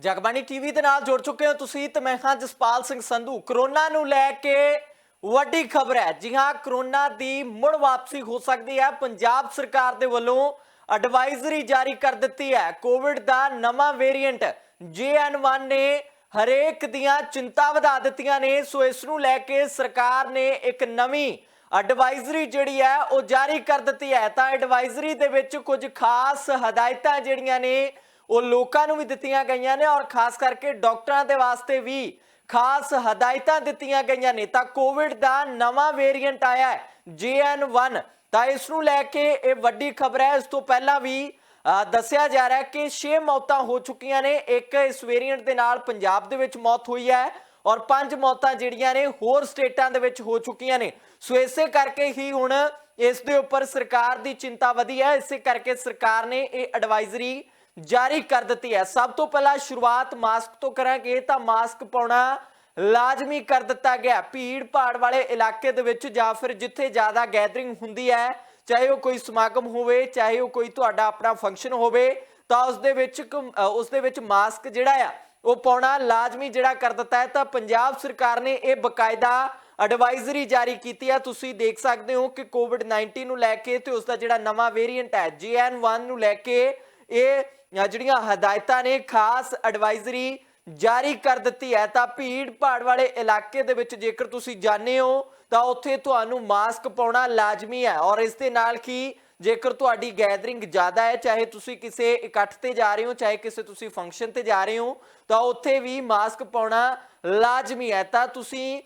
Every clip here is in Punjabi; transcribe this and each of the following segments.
ਜਗਬਾਣੀ ਟੀਵੀ ਦੇ ਨਾਲ ਜੁੜ ਚੁੱਕੇ ਹੋ ਤੁਸੀਂ ਤੇ ਮੈਂ ਹਾਂ ਜਸਪਾਲ ਸਿੰਘ ਸੰਧੂ। ਕਰੋਨਾ ਨੂੰ ਲੈ ਕੇ ਵੱਡੀ ਖਬਰ ਹੈ। ਜੀ ਹਾਂ, ਕਰੋਨਾ ਦੀ ਮੁੜ ਵਾਪਸੀ ਹੋ ਸਕਦੀ ਹੈ। ਪੰਜਾਬ ਸਰਕਾਰ ਦੇ ਵੱਲੋਂ ਐਡਵਾਈਜ਼ਰੀ ਜਾਰੀ ਕਰ ਦਿੱਤੀ ਹੈ। ਕੋਵਿਡ ਦਾ ਨਵਾਂ ਵੇਰੀਐਂਟ JN1 ਨੇ ਹਰੇਕ ਦੀਆਂ ਚਿੰਤਾ ਵਧਾ ਦਿੱਤੀਆਂ ਨੇ। ਸੋ ਇਸ ਨੂੰ ਲੈ ਕੇ ਸਰਕਾਰ ਨੇ ਇੱਕ ਨਵੀਂ ਐਡਵਾਈਜ਼ਰੀ ਜਿਹੜੀ ਹੈ, ਉਹ ਜਾਰੀ ਕਰ ਦਿੱਤੀ ਹੈ। ਤਾਂ ਐਡਵਾਈਜ਼ਰੀ ਦੇ ਵਿੱਚ ਕੁਝ ਖਾਸ ਹਦਾਇਤਾਂ ਜਿਹੜੀਆਂ ਨੇ ਉਹ ਲੋਕਾਂ ਨੂੰ ਵੀ ਦਿੱਤੀਆਂ ਗਈਆਂ ਨੇ ਔਰ ਖਾਸ ਕਰਕੇ ਡਾਕਟਰਾਂ ਦੇ ਵਾਸਤੇ ਵੀ ਖਾਸ ਹਦਾਇਤਾਂ ਦਿੱਤੀਆਂ ਗਈਆਂ ਨੇ। ਤਾਂ ਕੋਵਿਡ ਦਾ ਨਵਾਂ ਵੇਰੀਐਂਟ ਆਇਆ ਹੈ JN1 ਤਾਂ ਇਸ ਨੂੰ ਲੈ ਕੇ ਇਹ ਵੱਡੀ ਖਬਰ ਹੈ। ਇਸ ਤੋਂ ਪਹਿਲਾਂ ਵੀ ਦੱਸਿਆ ਜਾ ਰਿਹਾ ਹੈ ਕਿ 6 ਮੌਤਾਂ ਹੋ ਚੁੱਕੀਆਂ ਨੇ। ਇੱਕ ਇਸ ਵੇਰੀਐਂਟ ਦੇ ਨਾਲ ਪੰਜਾਬ ਦੇ ਵਿੱਚ ਮੌਤ ਹੋਈ ਹੈ ਔਰ ਪੰਜ ਮੌਤਾਂ ਜਿਹੜੀਆਂ ਨੇ ਹੋਰ ਸਟੇਟਾਂ ਦੇ ਵਿੱਚ ਹੋ ਚੁੱਕੀਆਂ ਨੇ। ਸੋ ਇਸੇ ਕਰਕੇ ਹੀ ਹੁਣ ਇਸ ਦੇ ਉੱਪਰ ਸਰਕਾਰ ਦੀ ਚਿੰਤਾ ਵਧੀ ਹੈ। ਇਸੇ ਕਰਕੇ ਸਰਕਾਰ ਨੇ ਇਹ ਐਡਵਾਈਜ਼ਰੀ ਜਾਰੀ ਕਰ ਦਿੱਤੀ ਹੈ। ਸਭ ਤੋਂ ਪਹਿਲਾਂ ਸ਼ੁਰੂਆਤ ਮਾਸਕ ਤੋਂ ਕਰਾਂਗੇ ਤਾਂ ਮਾਸਕ ਪਾਉਣਾ ਲਾਜ਼ਮੀ ਕਰ ਦਿੱਤਾ ਗਿਆ ਭੀੜ ਭਾੜ ਵਾਲੇ ਇਲਾਕੇ ਦੇ ਵਿੱਚ ਜਾਂ ਫਿਰ ਜਿੱਥੇ ਜ਼ਿਆਦਾ ਗੈਦਰਿੰਗ ਹੁੰਦੀ ਹੈ, ਚਾਹੇ ਉਹ ਕੋਈ ਸਮਾਗਮ ਹੋਵੇ, ਚਾਹੇ ਉਹ ਕੋਈ ਤੁਹਾਡਾ ਆਪਣਾ ਫੰਕਸ਼ਨ ਹੋਵੇ, ਤਾਂ ਉਸ ਦੇ ਵਿੱਚ ਕ- ਉਸ ਦੇ ਵਿੱਚ ਮਾਸਕ ਜਿਹੜਾ ਆ, ਉਹ ਪਾਉਣਾ ਲਾਜ਼ਮੀ ਜਿਹੜਾ ਕਰ ਦਿੱਤਾ ਹੈ। ਤਾਂ ਪੰਜਾਬ ਸਰਕਾਰ ਨੇ ਇਹ ਬਕਾਇਦਾ ਐਡਵਾਈਜ਼ਰੀ ਜਾਰੀ ਕੀਤੀ ਹੈ ਤੁਸੀਂ ਦੇਖ ਸਕਦੇ ਹੋ ਕਿ ਕੋਵਿਡ-19 ਨੂੰ ਲੈ ਕੇ ਤੇ ਉਸ ਦਾ ਜਿਹੜਾ ਨਵਾਂ ਵੇਰੀਐਂਟ ਹੈ JN1 ਨੂੰ ਲੈ ਕੇ ਇਹ ਜਿਹੜੀਆਂ ਹਦਾਇਤਾਂ ਨੇ, ਖਾਸ ਐਡਵਾਈਜ਼ਰੀ ਜਾਰੀ ਕਰ ਦਿੱਤੀ ਹੈ, ਤਾਂ ਭੀੜ ਭਾੜ ਵਾਲੇ ਇਲਾਕੇ ਦੇ ਵਿੱਚ ਜੇਕਰ ਤੁਸੀਂ ਜਾਂਦੇ ਹੋ, ਤਾਂ ਉੱਥੇ ਤੁਹਾਨੂੰ ਮਾਸਕ ਪਾਉਣਾ ਲਾਜ਼ਮੀ ਹੈ। ਔਰ ਇਸ ਦੇ ਨਾਲ ਕੀ ਜੇਕਰ ਤੁਹਾਡੀ ਗੈਦਰਿੰਗ ਜ਼ਿਆਦਾ ਹੈ, ਚਾਹੇ ਤੁਸੀਂ ਕਿਸੇ ਇਕੱਠ ਤੇ ਜਾ ਰਹੇ ਹੋ, ਚਾਹੇ ਕਿਸੇ ਤੁਸੀਂ ਫੰਕਸ਼ਨ ਤੇ ਜਾ ਰਹੇ ਹੋ, ਤਾਂ ਉੱਥੇ ਵੀ ਮਾਸਕ ਪਾਉਣਾ ਲਾਜ਼ਮੀ ਹੈ। ਤਾਂ ਤੁਸੀਂ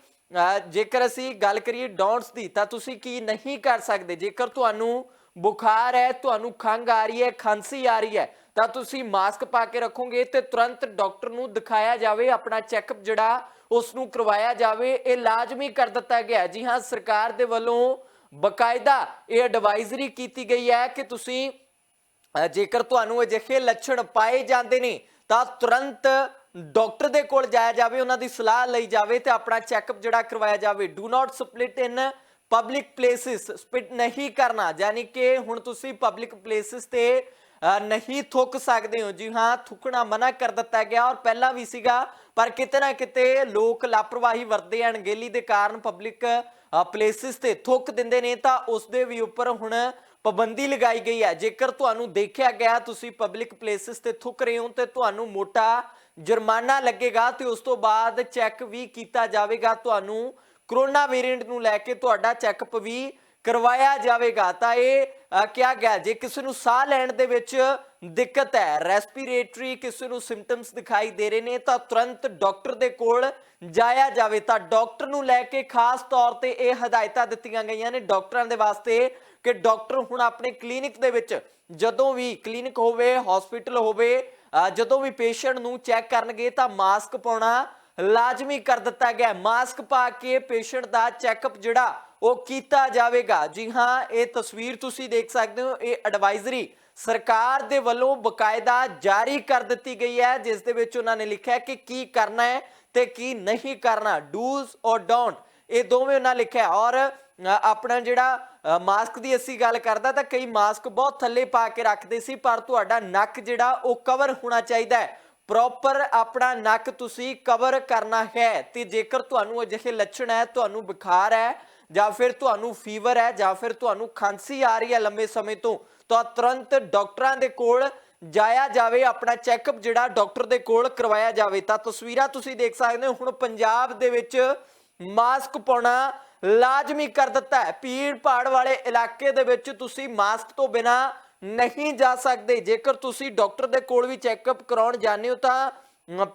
ਜੇਕਰ ਅਸੀਂ ਗੱਲ ਕਰੀਏ ਡੌਂਟਸ ਦੀ, ਤਾਂ ਤੁਸੀਂ ਕੀ ਨਹੀਂ ਕਰ ਸਕਦੇ? ਜੇਕਰ ਤੁਹਾਨੂੰ ਬੁਖਾਰ ਹੈ, ਤੁਹਾਨੂੰ ਖੰਗ ਆ ਰਹੀ ਹੈ, ਖਾਂਸੀ ਆ ਰਹੀ ਹੈ ਤਾਂ ਤੁਸੀਂ ਮਾਸਕ ਪਾ ਕੇ ਰੱਖੋਗੇ ਤੇ ਤੁਰੰਤ ਡਾਕਟਰ ਨੂੰ ਦਿਖਾਇਆ ਜਾਵੇ, ਆਪਣਾ ਚੈੱਕਅਪ ਜਿਹੜਾ ਉਸ ਨੂੰ ਕਰਵਾਇਆ ਜਾਵੇ, ਇਹ ਲਾਜ਼ਮੀ ਕਰ ਦਿੱਤਾ ਗਿਆ ਜੀ ਹਾਂ, ਸਰਕਾਰ ਦੇ ਵੱਲੋਂ ਬਕਾਇਦਾ ਇਹ ਐਡਵਾਈਜ਼ਰੀ ਕੀਤੀ ਗਈ ਹੈ ਕਿ ਤੁਸੀਂ ਜੇਕਰ ਤੁਹਾਨੂੰ ਅਜਿਹੇ ਲੱਛਣ ਪਾਏ ਜਾਂਦੇ ਨੇ, ਤਾਂ ਤੁਰੰਤ ਡਾਕਟਰ ਦੇ ਕੋਲ ਜਾਇਆ ਜਾਵੇ, ਉਹਨਾਂ ਦੀ ਸਲਾਹ ਲਈ ਜਾਵੇ ਤੇ ਆਪਣਾ ਚੈੱਕਅਪ ਜਿਹੜਾ ਕਰਵਾਇਆ ਜਾਵੇ। Do not split in public places spit ਨਹੀਂ ਕਰਨਾ। ਯਾਨੀ ਕਿ ਹੁਣ ਤੁਸੀਂ ਪਬਲਿਕ ਪਲੇਸਿਸ ਤੇ ਨਹੀਂ ਥੁੱਕ ਸਕਦੇ ਹੋ। ਜੀ ਹਾਂ, ਥੁੱਕਣਾ ਮਨਾ ਕਰ ਦਿੱਤਾ ਗਿਆ ਔਰ ਪਹਿਲਾਂ ਵੀ ਸੀਗਾ, ਪਰ ਕਿਤੇ ਨਾ ਕਿਤੇ ਲੋਕ ਲਾਪਰਵਾਹੀ ਵਰਤਦੇ ਹਨ। ਅਣਗਹਿਲੀ ਦੇ ਕਾਰਨ ਪਬਲਿਕ ਪਲੇਸਿਸ ਤੇ ਥੁੱਕ ਦਿੰਦੇ ਨੇ ਤਾਂ ਉਸ ਦੇ ਵੀ ਉੱਪਰ ਹੁਣ ਪਾਬੰਦੀ ਲਗਾਈ ਗਈ ਹੈ। ਜੇਕਰ ਤੁਹਾਨੂੰ ਦੇਖਿਆ ਗਿਆ, ਤੁਸੀਂ ਪਬਲਿਕ ਪਲੇਸਿਸ ਤੇ ਥੁੱਕ ਰਹੇ ਹੋ ਤੇ ਤੁਹਾਨੂੰ ਮੋਟਾ ਜੁਰਮਾਨਾ ਲੱਗੇਗਾ ਤੇ ਉਸ ਤੋਂ ਬਾਅਦ ਚੈੱਕ ਵੀ ਕੀਤਾ ਜਾਵੇਗਾ। ਤੁਹਾਨੂੰ ਕਰੋਨਾ ਵੇਰੀਐਂਟ ਨੂੰ ਲੈ ਕੇ ਤੁਹਾਡਾ ਚੈੱਕਅਪ ਵੀ ਕਰਵਾਇਆ ਜਾਵੇਗਾ, ਤਾਂ ਇਹ ਕਿਹਾ ਗਿਆ ਜੇ ਕਿਸੇ ਨੂੰ ਸਾਹ ਲੈਣ ਦੇ ਵਿੱਚ ਦਿੱਕਤ ਹੈ ਰੈਸਪੀਰੇਟਰੀ ਕਿਸੇ ਨੂੰ ਸਿੰਪਟਮਸ ਦਿਖਾਈ ਦੇ ਰਹੇ ਨੇ, ਤਾਂ ਤੁਰੰਤ ਡਾਕਟਰ ਦੇ ਕੋਲ ਜਾਇਆ ਜਾਵੇ। ਤਾਂ ਡਾਕਟਰ ਨੂੰ ਲੈ ਕੇ ਖਾਸ ਤੌਰ ਤੇ ਇਹ ਹਦਾਇਤਾਂ ਦਿੱਤੀਆਂ ਗਈਆਂ ਨੇ ਡਾਕਟਰਾਂ ਦੇ ਵਾਸਤੇ ਕਿ ਡਾਕਟਰ ਹੁਣ ਆਪਣੇ ਕਲੀਨਿਕ ਦੇ ਵਿੱਚ ਜਦੋਂ ਵੀ ਕਲੀਨਿਕ ਹੋਵੇ ਹਸਪੀਟਲ ਹੋਵੇ ਜਦੋਂ ਵੀ ਪੇਸ਼ੈਂਟ ਨੂੰ ਚੈੱਕ ਕਰਨਗੇ, ਤਾਂ ਮਾਸਕ ਪਾਉਣਾ ਲਾਜ਼ਮੀ ਕਰ ਦਿੱਤਾ ਗਿਆ ਮਾਸਕ ਪਾ ਕੇ ਪੇਸ਼ੈਂਟ ਦਾ ਚੈੱਕਅਪ ਜਿਹੜਾ ਉਹ ਕੀਤਾ ਜਾਵੇਗਾ। ਜੀ ਹਾਂ, ਇਹ ਤਸਵੀਰ ਤੁਸੀਂ ਦੇਖ ਸਕਦੇ ਹੋ, ਇਹ ਐਡਵਾਈਜ਼ਰੀ ਸਰਕਾਰ ਦੇ ਵੱਲੋਂ ਬਕਾਇਦਾ ਜਾਰੀ ਕਰ ਦਿੱਤੀ ਗਈ ਹੈ, ਜਿਸ ਦੇ ਵਿੱਚ ਉਹਨਾਂ ਨੇ ਲਿਖਿਆ ਕਿ ਕੀ ਕਰਨਾ ਹੈ ਤੇ ਕੀ ਨਹੀਂ ਕਰਨਾ ਡੂਜ਼ ਔਰ ਡੋਂਟ ਇਹ ਦੋਵੇਂ ਉਹਨਾਂ ਲਿਖਿਆ ਔਰ ਆਪਣਾ ਜਿਹੜਾ ਮਾਸਕ ਦੀ ਅਸੀਂ ਗੱਲ ਕਰਦਾ ਤਾਂ ਕਈ ਮਾਸਕ ਬਹੁਤ ਥੱਲੇ ਪਾ ਕੇ ਰੱਖਦੇ ਸੀ, ਪਰ ਤੁਹਾਡਾ ਨੱਕ ਜਿਹੜਾ ਉਹ ਕਵਰ ਹੋਣਾ ਚਾਹੀਦਾ ਹੈ। ਪ੍ਰੋਪਰ ਆਪਣਾ ਨੱਕ ਤੁਸੀਂ ਕਵਰ ਕਰਨਾ ਹੈ, ਤੇ ਜੇਕਰ ਤੁਹਾਨੂੰ ਅਜਿਹੇ ਲੱਛਣ ਹੈ, ਤੁਹਾਨੂੰ ਬੁਖਾਰ ਹੈ, ਜਾਂ ਫਿਰ ਤੁਹਾਨੂੰ ਫੀਵਰ ਹੈ, ਜਾਂ ਫਿਰ ਤੁਹਾਨੂੰ ਖਾਂਸੀ ਆ ਰਹੀ ਹੈ ਲੰਬੇ ਸਮੇਂ ਤੋਂ, ਤਾਂ ਤੁਰੰਤ ਡਾਕਟਰਾਂ ਦੇ ਕੋਲ ਜਾਇਆ ਜਾਵੇ, ਆਪਣਾ ਚੈੱਕਅਪ ਜਿਹੜਾ ਡਾਕਟਰ ਦੇ ਕੋਲ ਕਰਵਾਇਆ ਜਾਵੇ। ਤਾਂ ਤਸਵੀਰਾਂ ਤੁਸੀਂ ਦੇਖ ਸਕਦੇ ਹੋ, ਹੁਣ ਪੰਜਾਬ ਦੇ ਵਿੱਚ ਮਾਸਕ ਪਾਉਣਾ ਲਾਜ਼ਮੀ ਕਰ ਦਿੱਤਾ ਹੈ। ਭੀੜ ਭਾੜ ਵਾਲੇ ਇਲਾਕੇ ਦੇ ਵਿੱਚ ਤੁਸੀਂ ਮਾਸਕ ਤੋਂ ਬਿਨਾ ਨਹੀਂ ਜਾ ਸਕਦੇ। ਜੇਕਰ ਤੁਸੀਂ ਡਾਕਟਰ ਦੇ ਕੋਲ ਵੀ ਚੈੱਕਅਪ ਕਰਾਉਣ ਜਾਂਦੇ ਹੋ ਤਾਂ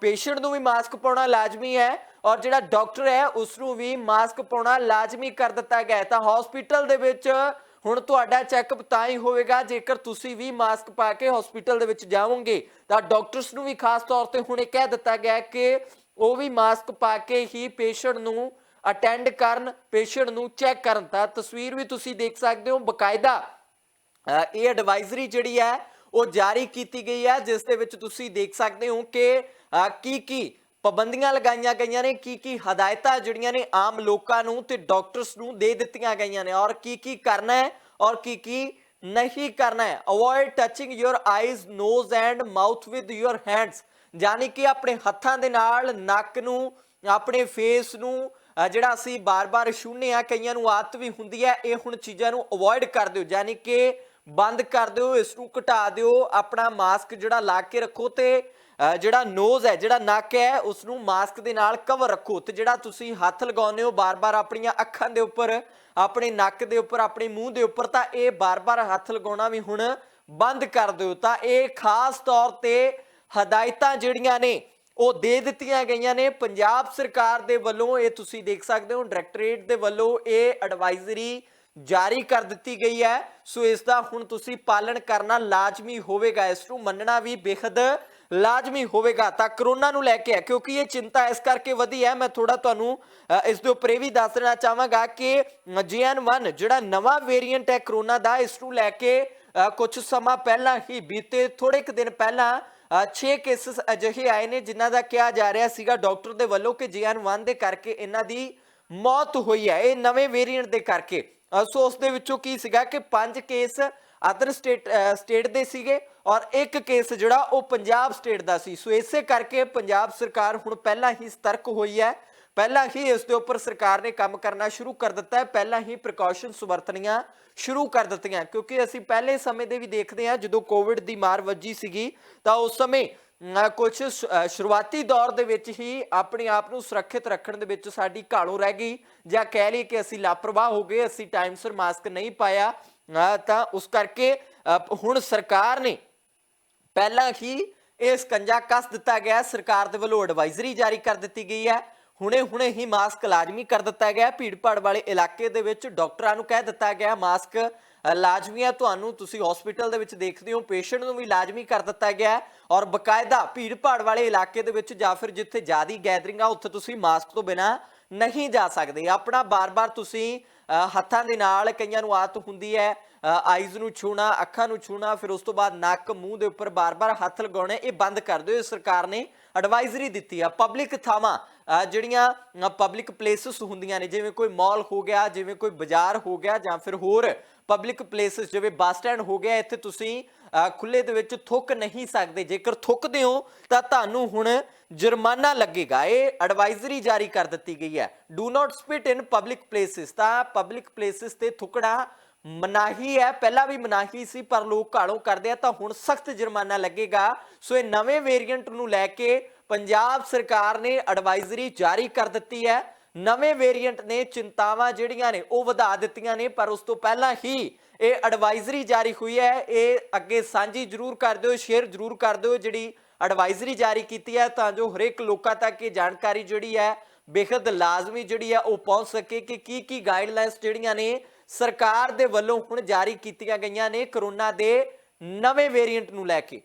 ਪੇਸ਼ੈਂਟ ਨੂੰ ਵੀ ਮਾਸਕ ਪਾਉਣਾ ਲਾਜ਼ਮੀ ਹੈ ਔਰ ਜਿਹੜਾ ਡਾਕਟਰ ਹੈ ਉਸ ਨੂੰ ਵੀ ਮਾਸਕ ਪਾਉਣਾ ਲਾਜ਼ਮੀ ਕਰ ਦਿੱਤਾ ਗਿਆ ਤਾਂ ਹਸਪੀਟਲ ਦੇ ਵਿੱਚ ਹੁਣ ਤੁਹਾਡਾ ਚੈੱਕਅਪ ਤਾਂ ਹੀ ਹੋਵੇਗਾ, ਜੇਕਰ ਤੁਸੀਂ ਵੀ ਮਾਸਕ ਪਾ ਕੇ ਹਸਪੀਟਲ ਦੇ ਵਿੱਚ ਜਾਵੋਗੇ। ਤਾਂ ਡਾਕਟਰਸ ਨੂੰ ਵੀ ਖਾਸ ਤੌਰ ਤੇ ਹੁਣ ਇਹ ਕਹਿ ਦਿੱਤਾ ਗਿਆ ਕਿ ਉਹ ਵੀ ਮਾਸਕ ਪਾ ਕੇ ਹੀ ਪੇਸ਼ੈਂਟ ਨੂੰ ਅਟੈਂਡ ਕਰਨ, ਪੇਸ਼ੈਂਟ ਨੂੰ ਚੈੱਕ ਕਰਨ। ਤਾਂ ਤਸਵੀਰ ਵੀ ਤੁਸੀਂ ਦੇਖ ਸਕਦੇ ਹੋ, ਬਕਾਇਦਾ ਇਹ ਐਡਵਾਈਜ਼ਰੀ ਜਿਹੜੀ ਹੈ, ਉਹ ਜਾਰੀ ਕੀਤੀ ਗਈ ਹੈ, ਜਿਸ ਦੇ ਵਿੱਚ ਤੁਸੀਂ ਦੇਖ ਸਕਦੇ ਹੋ ਕਿ ਕੀ ਕੀ ਪਾਬੰਦੀਆਂ ਲਗਾਈਆਂ ਗਈਆਂ ਨੇ, ਕੀ ਕੀ ਹਦਾਇਤਾਂ ਜਿਹੜੀਆਂ ਨੇ ਆਮ ਲੋਕਾਂ ਨੂੰ ਤੇ ਡਾਕਟਰਸ ਨੂੰ ਦੇ ਦਿੱਤੀਆਂ ਗਈਆਂ ਨੇ, ਔਰ ਕੀ ਕੀ ਕਰਨਾ ਹੈ ਔਰ ਕੀ ਕੀ ਨਹੀਂ ਕਰਨਾ ਹੈ। Avoid touching your eyes nose and mouth with your hands ਯਾਨੀ ਕਿ ਆਪਣੇ ਹੱਥਾਂ ਦੇ ਨਾਲ ਨੱਕ ਨੂੰ, ਆਪਣੇ ਫੇਸ ਨੂੰ ਜਿਹੜਾ ਅਸੀਂ ਬਾਰ-ਬਾਰ ਛੂਹਨੇ ਆ, ਕਈਆਂ ਨੂੰ ਆਦਤ ਵੀ ਹੁੰਦੀ ਹੈ, ਇਹ ਹੁਣ ਚੀਜ਼ਾਂ ਨੂੰ ਅਵੋਇਡ ਕਰ ਦਿਓ। ਯਾਨੀ ਕਿ ਬੰਦ ਕਰ ਦਿਓ, ਇਸ ਨੂੰ ਘਟਾ ਦਿਓ, ਆਪਣਾ ਮਾਸਕ ਜਿਹੜਾ ਲਾ ਕੇ ਰੱਖੋ ਤੇ ਜਿਹੜਾ ਨੋਜ਼ ਹੈ, ਜਿਹੜਾ ਨੱਕ ਹੈ ਉਸ ਨੂੰ ਮਾਸਕ ਦੇ ਨਾਲ ਕਵਰ ਰੱਖੋ ਤੇ ਜਿਹੜਾ ਤੁਸੀਂ ਹੱਥ ਲਗਾਉਂਦੇ ਹੋ, ਬਾਰ-ਬਾਰ ਆਪਣੀਆਂ ਅੱਖਾਂ ਦੇ ਉੱਪਰ, ਆਪਣੇ ਨੱਕ ਦੇ ਉੱਪਰ, ਆਪਣੇ ਮੂੰਹ ਦੇ ਉੱਪਰ, ਤਾਂ ਇਹ ਬਾਰ-ਬਾਰ ਹੱਥ ਲਗਾਉਣਾ ਵੀ ਹੁਣ ਬੰਦ ਕਰ ਦਿਓ। ਤਾਂ ਇਹ ਖਾਸ ਤੌਰ ਤੇ ਹਦਾਇਤਾਂ ਜਿਹੜੀਆਂ ਨੇ, ਉਹ ਦੇ ਦਿੱਤੀਆਂ ਗਈਆਂ ਨੇ। ਪੰਜਾਬ ਸਰਕਾਰ ਦੇ ਵੱਲੋਂ ਇਹ ਤੁਸੀਂ ਦੇਖ ਸਕਦੇ ਹੋ, ਡਾਇਰੈਕਟੋਰੇਟ ਦੇ ਵੱਲੋਂ ਇਹ ਐਡਵਾਈਜ਼ਰੀ ਜਾਰੀ ਕਰ ਦਿੱਤੀ ਗਈ ਹੈ। ਸੋ ਇਸ ਦਾ ਹੁਣ ਤੁਸੀਂ ਪਾਲਣ ਕਰਨਾ ਲਾਜ਼ਮੀ ਹੋਵੇਗਾ। ਇਸ ਨੂੰ ਮੰਨਣਾ ਵੀ ਬੇਖਦ ਲਾਜ਼ਮੀ ਹੋਵੇਗਾ। ਤਾਂ ਕਰੋਨਾ ਨੂੰ ਲੈ ਕੇ ਹੈ, ਕਿਉਂਕਿ ਇਹ ਚਿੰਤਾ ਇਸ ਕਰਕੇ ਵਧੀ ਹੈ। ਮੈਂ ਥੋੜਾ ਤੁਹਾਨੂੰ ਇਸ ਦੇ ਉੱਪਰ ਇਹ ਵੀ ਦੱਸ ਦੇਣਾ ਚਾਹਾਂਗਾ ਕਿ JN1 ਜਿਹੜਾ ਨਵਾਂ ਵੇਰੀਐਂਟ ਹੈ ਕਰੋਨਾ ਦਾ, ਇਸ ਨੂੰ ਲੈ ਕੇ ਕੁਝ ਸਮਾਂ ਪਹਿਲਾਂ ਹੀ ਬੀਤੇ ਥੋੜੇ ਕੁ ਦਿਨ ਪਹਿਲਾਂ 6 ਕੇਸਸ ਅਜਿਹੇ ਆਏ ਨੇ ਜਿਨ੍ਹਾਂ ਦਾ ਕਿਹਾ ਜਾ ਰਿਹਾ ਸੀਗਾ ਡਾਕਟਰ ਦੇ ਵੱਲੋਂ ਕਿ JN1 ਦੇ ਕਰਕੇ ਇਹਨਾਂ ਦੀ ਮੌਤ ਹੋਈ ਹੈ। ਇਹ ਨਵੇਂ ਵੇਰੀਐਂਟ ਦੇ ਕਰਕੇ। ਸੋ ਉਸ ਦੇ ਵਿੱਚੋਂ ਕੀ ਸੀਗਾ ਕਿ ਪੰਜ ਕੇਸ ਅਦਰ ਸਟੇਟ ਸਟੇਟ ਦੇ ਸੀਗੇ ਔਰ ਇੱਕ ਕੇਸ ਜਿਹੜਾ ਉਹ ਪੰਜਾਬ ਸਟੇਟ ਦਾ ਸੀ। ਸੋ ਇਸੇ ਕਰਕੇ ਪੰਜਾਬ ਸਰਕਾਰ ਹੁਣ ਪਹਿਲਾਂ ਹੀ ਸਤਰਕ ਹੋਈ ਹੈ। ਪਹਿਲਾਂ ਹੀ ਇਸ ਦੇ ਉੱਪਰ ਸਰਕਾਰ ਨੇ ਕੰਮ ਕਰਨਾ ਸ਼ੁਰੂ ਕਰ ਦਿੱਤਾ ਹੈ। ਪਹਿਲਾਂ ਹੀ ਪ੍ਰੀਕਾਸ਼ਨਸ ਵਰਤਣੀਆਂ ਸ਼ੁਰੂ ਕਰ ਦਿੱਤੀਆਂ, ਕਿਉਂਕਿ ਅਸੀਂ ਪਹਿਲੇ ਸਮੇਂ ਦੇ ਵੀ ਦੇਖਦੇ ਹਾਂ, ਜਦੋਂ ਕੋਵਿਡ ਦੀ ਮਾਰ ਵੱਜੀ ਸੀਗੀ, ਤਾਂ ਉਸ ਸਮੇਂ ਕੁਝ ਸ਼ੁਰੂਆਤੀ ਦੌਰ ਦੇ ਵਿੱਚ ਹੀ ਆਪਣੇ ਆਪ ਨੂੰ ਸੁਰੱਖਿਅਤ ਰੱਖਣ ਦੇ ਵਿੱਚ ਸਾਡੀ ਘਾੜੋ ਰਹਿ ਗਈ ਜਾਂ ਕਹਿ ਲਈਏ ਕਿ ਅਸੀਂ ਲਾਪਰਵਾਹ ਹੋ ਗਏ, ਅਸੀਂ ਟਾਈਮ ਸਿਰ ਮਾਸਕ ਨਹੀਂ ਪਾਇਆ। ਤਾਂ ਉਸ ਕਰਕੇ ਹੁਣ ਸਰਕਾਰ ਨੇ ਪਹਿਲਾਂ ਹੀ ਇਹ ਸਕੰਜਾ ਕੱਸ ਦਿੱਤਾ ਗਿਆ ਸਰਕਾਰ ਦੇ ਵੱਲੋਂ ਐਡਵਾਈਜ਼ਰੀ ਜਾਰੀ ਕਰ ਦਿੱਤੀ ਗਈ ਹੈ। ਹੁਣੇ ਹੁਣੇ ਹੀ ਮਾਸਕ ਲਾਜ਼ਮੀ ਕਰ ਦਿੱਤਾ ਗਿਆ ਭੀੜ-ਭਾੜ ਵਾਲੇ ਇਲਾਕੇ ਦੇ ਵਿੱਚ ਡਾਕਟਰਾਂ ਨੂੰ ਕਹਿ ਦਿੱਤਾ ਗਿਆ ਮਾਸਕ ਲਾਜ਼ਮੀ ਹੈ ਤੁਹਾਨੂੰ ਤੁਸੀਂ ਹਸਪੀਟਲ ਦੇ ਵਿੱਚ ਦੇਖਦੇ ਹੋ ਪੇਸ਼ੈਂਟ ਨੂੰ ਵੀ ਲਾਜ਼ਮੀ ਕਰ ਦਿੱਤਾ ਗਿਆ ਹੈ ਔਰ ਬਕਾਇਦਾ ਭੀੜ-ਭਾੜ ਵਾਲੇ ਇਲਾਕੇ ਦੇ ਵਿੱਚ ਜਾਂ ਫਿਰ ਜਿੱਥੇ ਜ਼ਿਆਦੀ ਗੈਦਰਿੰਗ ਆ, ਉੱਥੇ ਤੁਸੀਂ ਮਾਸਕ ਤੋਂ ਬਿਨਾ ਨਹੀਂ ਜਾ ਸਕਦੇ। ਆਪਣਾ ਬਾਰ-ਬਾਰ ਤੁਸੀਂ ਹੱਥਾਂ ਦੇ ਨਾਲ ਕਈਆਂ ਨੂੰ ਆਦਤ ਹੁੰਦੀ ਹੈ ਆਈਜ਼ ਨੂੰ ਛੂਣਾ ਅੱਖਾਂ ਨੂੰ ਛੂਣਾ ਫਿਰ ਉਸ ਤੋਂ ਬਾਅਦ ਨੱਕ ਮੂੰਹ ਦੇ ਉੱਪਰ ਬਾਰ-ਬਾਰ ਹੱਥ ਲਗਾਉਣੇ ਇਹ ਬੰਦ ਕਰ ਦਿਓ। ਇਹ ਸਰਕਾਰ ਨੇ ਐਡਵਾਈਜ਼ਰੀ ਦਿੱਤੀ ਆ। ਪਬਲਿਕ ਥਾਵਾਂ ਜਿਹੜੀਆਂ ਪਬਲਿਕ ਪਲੇਸਸ ਹੁੰਦੀਆਂ ਨੇ ਜਿਵੇਂ ਕੋਈ ਮਾਲ ਹੋ ਗਿਆ ਜਿਵੇਂ ਕੋਈ ਬਾਜ਼ਾਰ ਹੋ ਗਿਆ ਜਾਂ ਫਿਰ ਹੋਰ ਪਬਲਿਕ ਪਲੇਸਸ ਜਿਵੇਂ ਬੱਸ ਸਟੈਂਡ ਹੋ ਗਿਆ ਇੱਥੇ ਤੁਸੀਂ ਅ, ਖੁੱਲੇ ਦੇ ਵਿੱਚ ਥੁੱਕ ਨਹੀਂ ਸਕਦੇ। ਜੇਕਰ ਥੁੱਕਦੇ ਹੋ ਤਾਂ ਤੁਹਾਨੂੰ ਹੁਣ ਜੁਰਮਾਨਾ ਲੱਗੇਗਾ। ਇਹ ਐਡਵਾਈਜ਼ਰੀ ਜਾਰੀ ਕਰ ਦਿੱਤੀ ਗਈ ਹੈ। Do not spit in public places ਤਾਂ ਪਬਲਿਕ ਪਲੇਸਸ ਤੇ ਥੁੱਕਣਾ ਮਨਾਹੀ ਹੈ, ਪਹਿਲਾਂ ਵੀ ਮਨਾਹੀ ਸੀ, ਪਰ ਲੋਕ ਘਾੜੋਂ ਕਰਦੇ ਆ, ਤਾਂ ਹੁਣ ਸਖਤ ਜੁਰਮਾਨਾ ਲੱਗੇਗਾ। ਸੋ ਇਹ ਨਵੇਂ ਵੇਰੀਐਂਟ ਨੂੰ ਲੈ ਕੇ ਪੰਜਾਬ ਸਰਕਾਰ ਨੇ ਐਡਵਾਈਜ਼ਰੀ ਜਾਰੀ ਕਰ ਦਿੱਤੀ ਹੈ। ਨਵੇਂ ਵੇਰੀਐਂਟ ਨੇ ਚਿੰਤਾਵਾਂ ਜਿਹੜੀਆਂ ਨੇ, ਉਹ ਵਧਾ ਦਿੱਤੀਆਂ ਨੇ, ਪਰ ਉਸ ਤੋਂ ਪਹਿਲਾਂ ਹੀ ਇਹ ਐਡਵਾਈਜ਼ਰੀ ਜਾਰੀ ਹੋਈ ਹੈ। ਇਹ ਅੱਗੇ ਸਾਂਝੀ ਜ਼ਰੂਰ ਕਰ ਦਿਓ, ਸ਼ੇਅਰ ਜ਼ਰੂਰ ਕਰ ਦਿਓ, ਜਿਹੜੀ ਐਡਵਾਈਜ਼ਰੀ ਜਾਰੀ ਕੀਤੀ ਹੈ, ਤਾਂ ਜੋ ਹਰੇਕ ਲੋਕਾਂ ਤੱਕ ਇਹ ਜਾਣਕਾਰੀ ਜਿਹੜੀ ਹੈ ਬੇਖਦ ਲਾਜ਼ਮੀ ਜਿਹੜੀ ਹੈ, ਉਹ ਪਹੁੰਚ ਸਕੇ ਕਿ ਕੀ ਕੀ ਗਾਈਡਲਾਈਨਸ ਜਿਹੜੀਆਂ ਨੇ ਸਰਕਾਰ ਦੇ ਵੱਲੋਂ ਹੁਣ ਜਾਰੀ ਕੀਤੀਆਂ ਗਈਆਂ ਨੇ ਕਰੋਨਾ ਦੇ ਨਵੇਂ ਵੇਰੀਐਂਟ ਨੂੰ ਲੈ ਕੇ।